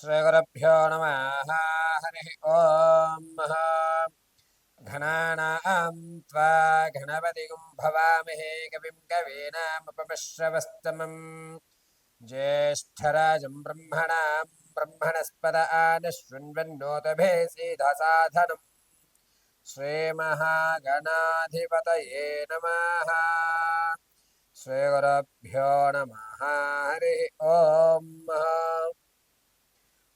श्रीगुरभ्यो नमः हरिः ॐ घनानां त्वा गणपतिगुं भवामहे कविं कवीनामुपमिश्रवस्तमम् ज्येष्ठराजं ब्रह्मणां ब्रह्मणस्पद आनशृण्वन्नोतभे सीधसाधनम् श्रीमहागणाधिपतये नमः श्रीगुरभ्यो नमः हरिः ॐ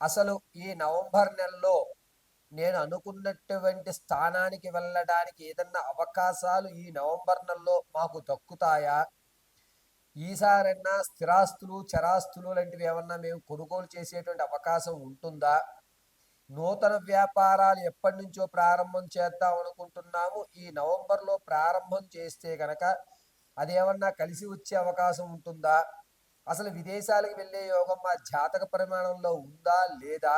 అసలు ఈ నవంబర్ నెలలో నేను అనుకున్నటువంటి స్థానానికి వెళ్ళడానికి ఏదన్నా అవకాశాలు ఈ నవంబర్ నెలలో మాకు దక్కుతాయా? ఈసారన్నా స్థిరాస్తులు చరాస్తులు లాంటివి ఏమన్నా మేము కొనుగోలు చేసేటువంటి అవకాశం ఉంటుందా? నూతన వ్యాపారాలు ఎప్పటి నుంచో ప్రారంభం చేద్దాం అనుకుంటున్నాము. ఈ నవంబర్లో ప్రారంభం చేస్తే గనక అదేమన్నా కలిసి వచ్చే అవకాశం ఉంటుందా? అసలు విదేశాలకు వెళ్ళే యోగం మా జాతక పరిమాణంలో ఉందా లేదా?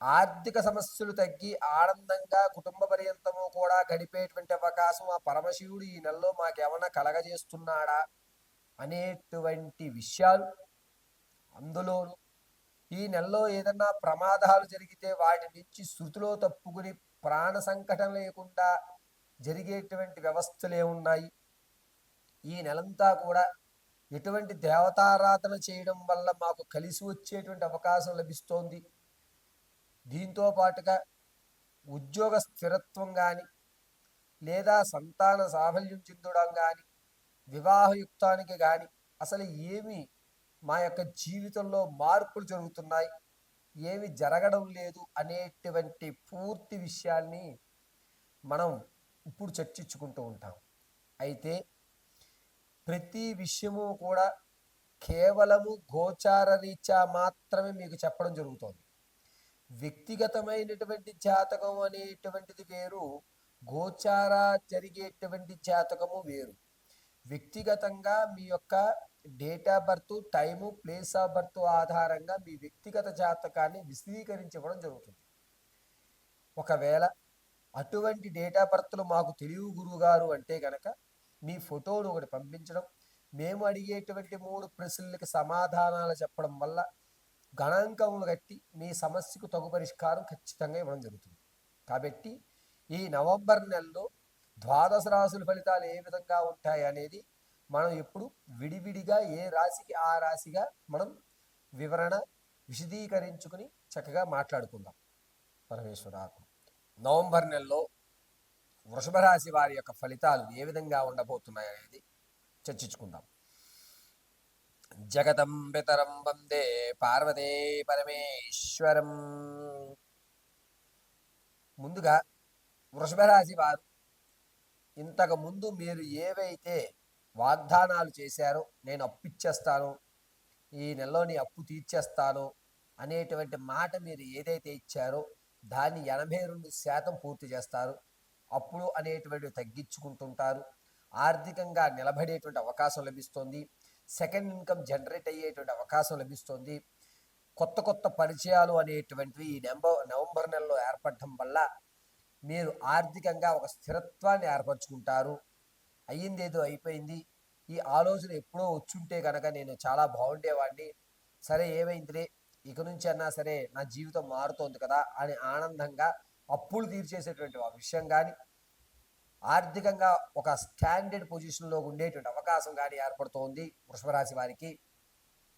ఆర్థిక సమస్యలు తగ్గి ఆనందంగా కుటుంబ పర్యంతము కూడా గడిపేటువంటి అవకాశం ఆ పరమశివుడు ఈ నెలలో మాకేమన్నా కలగజేస్తున్నాడా అనేటువంటి విషయాలు అందులోను. ఈ నెలలో ఏదన్నా ప్రమాదాలు జరిగితే వాటి నుంచి శృతిలో తప్పుకుని ప్రాణ సంకటం లేకుండా జరిగేటువంటి వ్యవస్థలే ఉన్నాయి ఈ నెలంతా కూడా ఎటువంటి దేవతారాధన చేయడం వల్ల మాకు కలిసి వచ్చేటువంటి అవకాశం లభిస్తోంది. దీంతో పాటుగా ఉద్యోగ స్థిరత్వం కానీ లేదా సంతాన సాఫల్యం చెందడం కానీ వివాహయుక్తానికి కానీ అసలు ఏమి మా యొక్క జీవితంలో మార్పులు జరుగుతున్నాయి. ఏమి జరగడం లేదు అనేటువంటి పూర్తి విషయాల్ని మనం ఇప్పుడు చర్చించుకుంటూ ఉంటాం. అయితే ప్రతి విషయము కూడా కేవలము గోచార రీత్యా మాత్రమే మీకు చెప్పడం జరుగుతుంది. వ్యక్తిగతమైనటువంటి జాతకం అనేటువంటిది వేరు గోచార జరిగేటువంటి జాతకము వేరు. వ్యక్తిగతంగా మీ యొక్క date of birth time place of birth ఆధారంగా మీ వ్యక్తిగత జాతకాన్ని విశదీకరించడం జరుగుతుంది. ఒకవేళ అటువంటి డేట్ ఆఫ్ బర్త్లు మాకు తెలుగు గురువు గారు అంటే కనుక మీ ఫోటోను ఒకటి పంపించడం మేము అడిగేటువంటి మూడు ప్రశ్నలకు సమాధానాలు చెప్పడం వల్ల గణాంకములు కట్టి మీ సమస్యకు తగు పరిష్కారం ఖచ్చితంగా ఇవ్వడం జరుగుతుంది. కాబట్టి ఈ నవంబర్ నెలలో ద్వాదశ రాశుల ఫలితాలు ఏ విధంగా ఉంటాయి అనేది మనం ఎప్పుడు విడివిడిగా ఏ రాశికి ఆ రాశిగా మనం వివరణ విశదీకరించుకుని చక్కగా మాట్లాడుకుందాం. పరమేశ్వరాకు. నవంబర్ నెలలో వృషభ రాశి వారి యొక్క ఫలితాలు ఏ విధంగా ఉండబోతున్నాయి అనేది చర్చించుకుందాం. జగతం పితరం వందే పార్వతే పరమేశ్వరం. ముందుగా వృషభ రాశి వారు ఇంతకు ముందు మీరు ఏవైతే వాగ్దానాలు చేశారో నేను అప్పిచ్చేస్తాను ఈ నెలలోని అప్పు తీర్చేస్తాను అనేటువంటి మాట మీరు ఏదైతే ఇచ్చారో దాన్ని ఎనభై రెండు శాతం పూర్తి చేస్తారు. అప్పులు అనేటువంటివి తగ్గించుకుంటుంటారు. ఆర్థికంగా నిలబడేటువంటి అవకాశం లభిస్తుంది. సెకండ్ ఇన్కమ్ జనరేట్ అయ్యేటువంటి అవకాశం లభిస్తుంది. కొత్త కొత్త పరిచయాలు అనేటువంటివి ఈ నెంబర్ నవంబర్ నెలలో ఏర్పడటం వల్ల మీరు ఆర్థికంగా ఒక స్థిరత్వాన్ని ఏర్పరచుకుంటారు. అయ్యిందేదో అయిపోయింది. ఈ ఆలోచన ఎప్పుడో వచ్చుంటే కనుక నేను చాలా బాగుండేవాడిని. సరే ఏమైందిలే? ఇక నుంచి అన్నా సరే నా జీవితం మారుతోంది కదా అని ఆనందంగా అప్పులు తీర్చేసేటువంటి ఆ విషయం కానీ ఆర్థికంగా ఒక స్టాండర్డ్ పొజిషన్లో ఉండేటువంటి అవకాశం కానీ ఏర్పడుతోంది వృషభరాశి వారికి.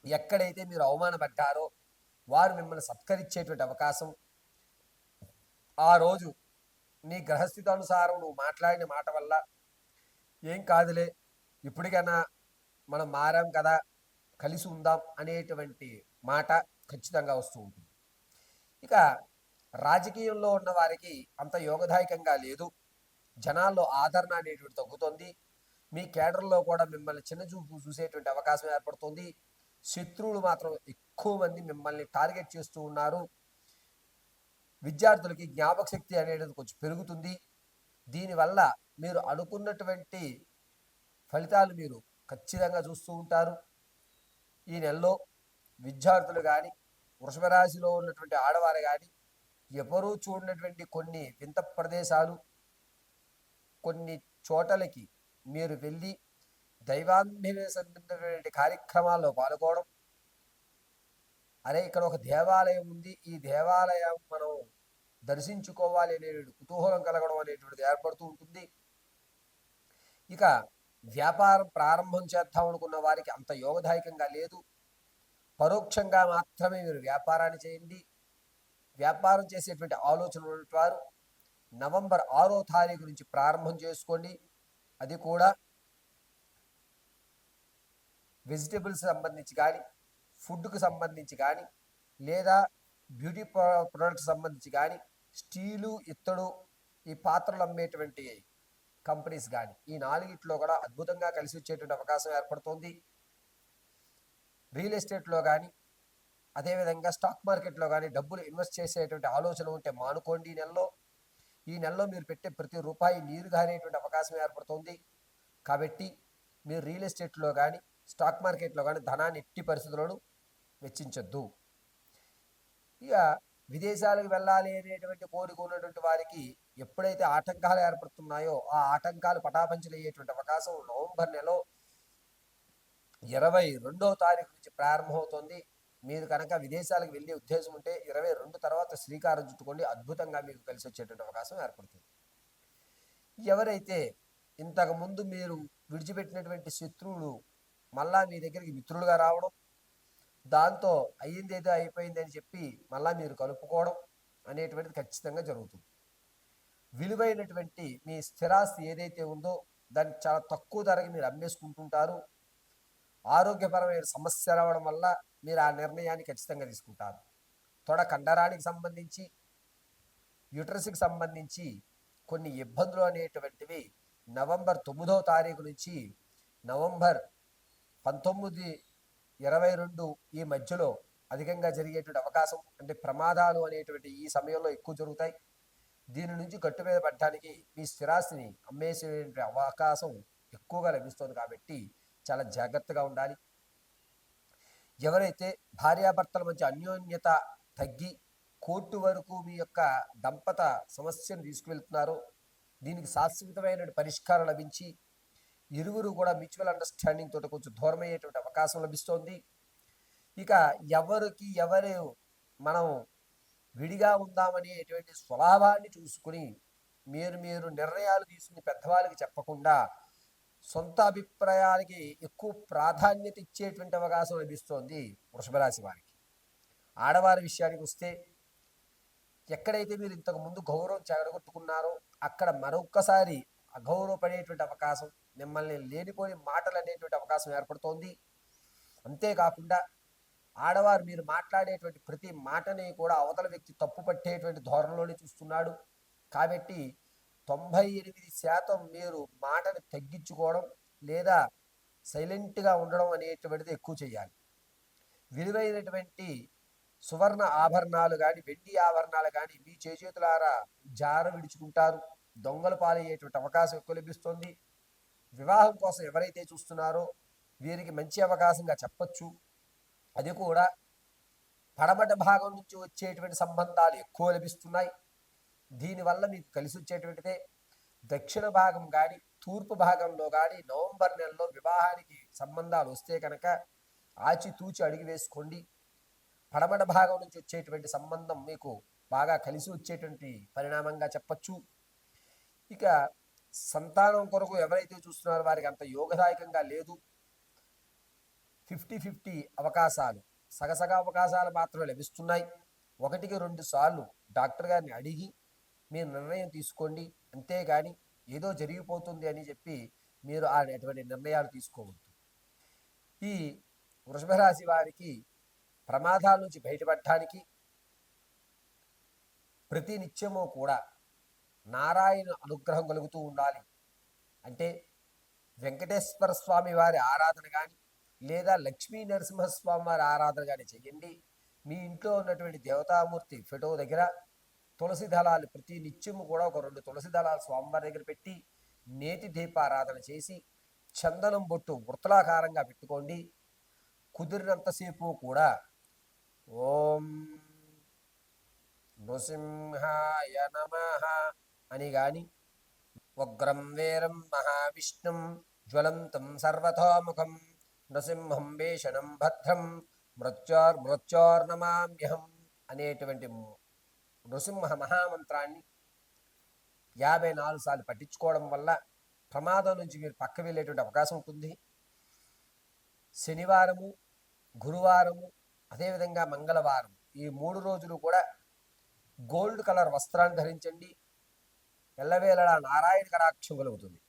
ఎక్కడైతే మీరు అవమానపడ్డారో వారు మిమ్మల్ని సత్కరించేటువంటి అవకాశం. ఆ రోజు నీ గ్రహస్థితి అనుసారం నువ్వు మాట్లాడిన మాట వల్ల ఏం కాదులే ఇప్పటికైనా మనం మారాం కదా కలిసి ఉందాం అనేటువంటి మాట ఖచ్చితంగా వస్తూ ఉంటుంది. ఇక రాజకీయంలో ఉన్న వారికి అంత యోగదాయకంగా లేదు. జనాల్లో ఆదరణ అనేటువంటి తగ్గుతుంది. మీ కేడర్లో కూడా మిమ్మల్ని చిన్న చూపు చూసేటువంటి అవకాశం ఏర్పడుతుంది. శత్రువులు మాత్రం ఎక్కువ మంది మిమ్మల్ని టార్గెట్ చేస్తూ ఉన్నారు. విద్యార్థులకి జ్ఞాపక శక్తి అనేది కొంచెం పెరుగుతుంది. దీనివల్ల మీరు అనుకున్నటువంటి ఫలితాలు మీరు ఖచ్చితంగా చూస్తూ ఉంటారు. ఈ నెలలో విద్యార్థులు కానీ వృషభ రాశిలో ఉన్నటువంటి ఆడవారు కానీ ఎవరూ చూడనటువంటి కొన్ని వింత ప్రదేశాలు కొన్ని చోటలకి మీరు వెళ్ళి దైవాన్వేషమైనటువంటి కార్యక్రమాల్లో పాల్గొనడం. అరే ఇక్కడ ఒక దేవాలయం ఉంది. ఈ దేవాలయం మనం దర్శించుకోవాలి అనే కుతూహలం కలగడం అనేటువంటిది ఏర్పడుతూ ఉంటుంది. ఇక వ్యాపారం ప్రారంభం చేద్దాం అనుకున్న వారికి అంత యోగదాయకంగా లేదు. పరోక్షంగా మాత్రమే మీరు వ్యాపారాన్ని చేయండి. వ్యాపారం చేసేటువంటి ఆలోచన ఉన్నవారు నవంబర్ ఆరో తారీఖు నుంచి ప్రారంభం చేసుకోండి. అది కూడా వెజిటబుల్స్ సంబంధించి కానీ ఫుడ్కు సంబంధించి కానీ లేదా బ్యూటీ ప్రొడక్ట్స్ సంబంధించి కానీ స్టీలు ఇత్తడు ఈ పాత్రలు అమ్మేటువంటి కంపెనీస్ కానీ ఈ నాలుగిట్లో కూడా అద్భుతంగా కలిసి వచ్చేటువంటి అవకాశం ఏర్పడుతోంది. రియల్ ఎస్టేట్లో కానీ అదేవిధంగా స్టాక్ మార్కెట్లో కానీ డబ్బులు ఇన్వెస్ట్ చేసేటువంటి ఆలోచన ఉంటే మానుకోండి ఈ నెలలో. ఈ నెలలో మీరు పెట్టే ప్రతి రూపాయి నీరు గారేటువంటి అవకాశం ఏర్పడుతుంది. కాబట్టి మీరు రియల్ ఎస్టేట్లో కానీ స్టాక్ మార్కెట్లో కానీ ధనాన్ని ఎట్టి పరిస్థితులను వెచ్చించొద్దు. ఇక విదేశాలకు వెళ్ళాలి అనేటువంటి కోరిక ఉన్నటువంటి వారికి ఎప్పుడైతే ఆటంకాలు ఏర్పడుతున్నాయో ఆ ఆటంకాలు పటాపంచలయ్యేటువంటి అవకాశం నవంబర్ నెలలో ఇరవై రెండవ తారీఖు నుంచి ప్రారంభమవుతుంది. మీరు కనుక విదేశాలకు వెళ్ళే ఉద్దేశం ఉంటే ఇరవై రెండు తర్వాత శ్రీకారం చుట్టుకోండి. అద్భుతంగా మీకు కలిసి వచ్చేటువంటి అవకాశం ఏర్పడుతుంది. ఎవరైతే ఇంతకుముందు మీరు విడిచిపెట్టినటువంటి శత్రువులు మళ్ళా మీ దగ్గరికి మిత్రులుగా రావడం దాంతో అయ్యింది ఏదో అయిపోయింది అని చెప్పి మళ్ళా మీరు కలుపుకోవడం అనేటువంటిది ఖచ్చితంగా జరుగుతుంది. విలువైనటువంటి మీ స్థిరాస్తి ఏదైతే ఉందో దాన్ని చాలా తక్కువ ధరకి మీరు అమ్మేసుకుంటుంటారు. ఆరోగ్యపరమైన సమస్య రావడం వల్ల మీరు ఆ నిర్ణయాన్ని ఖచ్చితంగా తీసుకుంటారు. తొడ కండరానికి సంబంధించి యూటరస్కి సంబంధించి కొన్ని ఇబ్బందులు అనేటువంటివి నవంబర్ తొమ్మిదవ తారీఖు నుంచి నవంబర్ పంతొమ్మిది ఇరవై రెండు ఈ మధ్యలో అధికంగా జరిగేటువంటి అవకాశం అంటే ప్రమాదాలు అనేటువంటి ఈ సమయంలో ఎక్కువ జరుగుతాయి. దీని నుంచి గట్టు మీద పడటానికి మీ స్థిరాస్తిని అమ్మేసే అవకాశం ఎక్కువగా లభిస్తుంది కాబట్టి చాలా జాగ్రత్తగా ఉండాలి. ఎవరైతే భార్యాభర్తల మధ్య అన్యోన్యత తగ్గి కోర్టు వరకు మీ యొక్క దంపత సమస్యను తీసుకువెళ్తున్నారో దీనికి శాశ్వతమైన పరిష్కారం లభించి ఇరువురు కూడా మ్యూచువల్ అండర్స్టాండింగ్ తోటి కొంచెం దూరం అయ్యేటువంటి అవకాశం లభిస్తోంది. ఇక ఎవరికి ఎవరు మనం విడిగా ఉందామనేటువంటి స్వభావాన్ని చూసుకుని మీరు మీరు నిర్ణయాలు తీసుకుని పెద్దవాళ్ళకి చెప్పకుండా సొంత అభిప్రాయాలకి ఎక్కువ ప్రాధాన్యత ఇచ్చేటువంటి అవకాశం లభిస్తోంది వృషభరాశి వారికి. ఆడవారి విషయానికి వస్తే ఎక్కడైతే మీరు ఇంతకు ముందు గౌరవం చెడగొట్టుకున్నారో అక్కడ మరొక్కసారి అగౌరవపడేటువంటి అవకాశం మిమ్మల్ని లేనిపోని మాటలు అనేటువంటి అవకాశం ఏర్పడుతోంది. అంతేకాకుండా ఆడవారు మీరు మాట్లాడేటువంటి ప్రతి మాటని కూడా అవతల వ్యక్తి తప్పు పట్టేటువంటి ధోరణిలోనే చూస్తున్నాడు. కాబట్టి తొంభై ఎనిమిది శాతం మీరు మాటను తగ్గించుకోవడం లేదా సైలెంట్గా ఉండడం అనేటువంటిది ఎక్కువ చేయాలి. విలువైనటువంటి సువర్ణ ఆభరణాలు కానీ వెండి ఆభరణాలు కానీ మీ చేతులారా జార విడుచుకుంటారు. దొంగలు పాలయ్యేటువంటి అవకాశం ఎక్కువ లభిస్తుంది. వివాహం కోసం ఎవరైతే చూస్తున్నారో వీరికి మంచి అవకాశంగా చెప్పచ్చు. అది కూడా పడమట భాగం నుంచి వచ్చేటువంటి సంబంధాలు ఎక్కువ లభిస్తున్నాయి. దీనివల్ల మీకు కలిసి వచ్చేటువంటిదే దక్షిణ భాగం కానీ తూర్పు భాగంలో కానీ నవంబర్ నెలలో వివాహానికి సంబంధాలు వస్తే కనుక ఆచితూచి అడిగి వేసుకోండి. పడమడ భాగం నుంచి వచ్చేటువంటి సంబంధం మీకు బాగా కలిసి వచ్చేటువంటి పరిణామంగా చెప్పచ్చు. ఇక సంతానం కొరకు ఎవరైతే చూస్తున్నారో వారికి అంత యోగదాయకంగా లేదు. ఫిఫ్టీ ఫిఫ్టీ అవకాశాలు సగసగ అవకాశాలు మాత్రమే లభిస్తున్నాయి. ఒకటికి రెండు సార్లు డాక్టర్ గారిని అడిగి మీరు నిర్ణయం తీసుకోండి అంతేగాని ఏదో జరిగిపోతుంది అని చెప్పి మీరు అటువంటి నిర్ణయాలు తీసుకోవద్దు. ఈ వృషభరాశి వారికి ప్రమాదాల నుంచి బయటపడటానికి ప్రతి నిత్యము కూడా నారాయణ అనుగ్రహం కలుగుతూ ఉండాలి. అంటే వెంకటేశ్వర స్వామి వారి ఆరాధన కానీ లేదా లక్ష్మీ నరసింహస్వామి వారి ఆరాధన కానీ చెయ్యండి మీ ఇంట్లో ఉన్నటువంటి దేవతామూర్తి ఫోటో దగ్గర తులసి దళాలు ప్రతి నిత్యము కూడా ఒక రెండు తులసి దళాలు స్వామివారి దగ్గర పెట్టి నేతి దీపారాధన చేసి చందనం బొట్టు వృత్తలాకారంగా పెట్టుకోండి. కుదిరినంతసేపు కూడా ఓం నృసింహాయ నమ అని గాని ఉగ్రం వీరం మహావిష్ణుం జ్వలంతం సర్వతోముఖం నృసింహం భీషణం భద్రం మృత్యోర్ మృత్యోర్నమామ్యహం అనేటువంటి నృసింహ మహామంత్రాన్ని యాభై నాలుగు సార్లు పట్టించుకోవడం వల్ల ప్రమాదం నుంచి మీరు పక్క వెళ్ళేటువంటి అవకాశం ఉంటుంది. శనివారము గురువారము అదేవిధంగా మంగళవారం ఈ మూడు రోజులు కూడా గోల్డ్ కలర్ వస్త్రాన్ని ధరించండి. ఎల్లవేళలా నారాయణ కటాక్షం కలుగుతుంది.